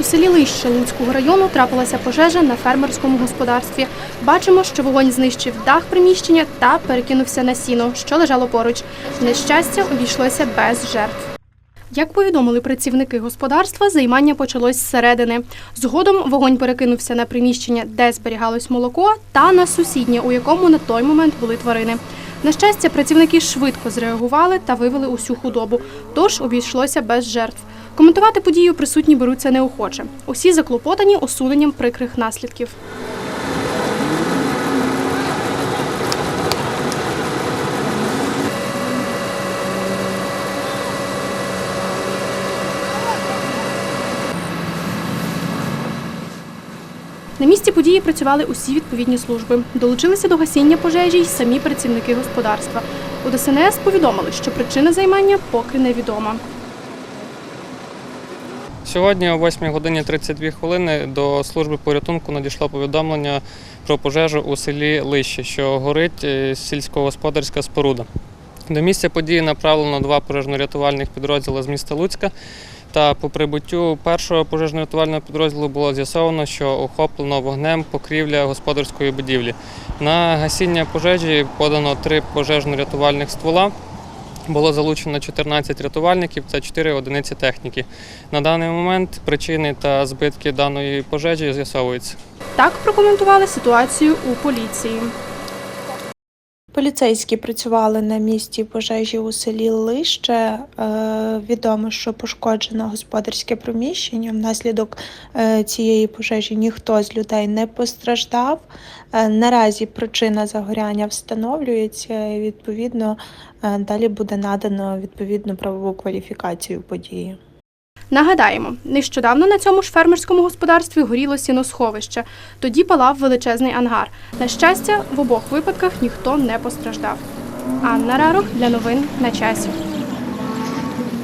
У селі Лище Луцького району трапилася пожежа на фермерському господарстві. Бачимо, що вогонь знищив дах приміщення та перекинувся на сіно, що лежало поруч. Нещастя обійшлося без жертв. Як повідомили працівники господарства, займання почалось зсередини. Згодом вогонь перекинувся на приміщення, де зберігалось молоко, та на сусіднє, у якому на той момент були тварини. На щастя, працівники швидко зреагували та вивели усю худобу, тож обійшлося без жертв. Коментувати подію присутні беруться неохоче. Усі заклопотані усуненням прикрих наслідків. На місці події працювали усі відповідні служби. Долучилися до гасіння пожежі й самі працівники господарства. У ДСНС повідомили, що причина займання поки невідома. Сьогодні о 8 годині 32 хвилини до служби порятунку надійшло повідомлення про пожежу у селі Лище, що горить е, сільськогосподарська споруда. До місця події направлено два пожежно-рятувальних підрозділи з міста Луцька. Та по прибуттю першого пожежно-рятувального підрозділу було з'ясовано, що охоплено вогнем покрівля господарської будівлі. На гасіння пожежі подано три пожежно-рятувальних ствола. Було залучено 14 рятувальників та 4 одиниці техніки. На даний момент причини та збитки даної пожежі з'ясовуються. Так прокоментували ситуацію у поліції. Поліцейські працювали на місці пожежі у селі Лище. Е, Відомо, що пошкоджено господарське приміщення. Внаслідок е, цієї пожежі ніхто з людей не постраждав. Е, Наразі причина загоряння встановлюється і відповідно далі буде надано відповідну правову кваліфікацію події. Нагадаємо, нещодавно на цьому ж фермерському господарстві горіло сіносховище. Тоді палав величезний ангар. На щастя, в обох випадках ніхто не постраждав. Анна Рарох для новин на часі.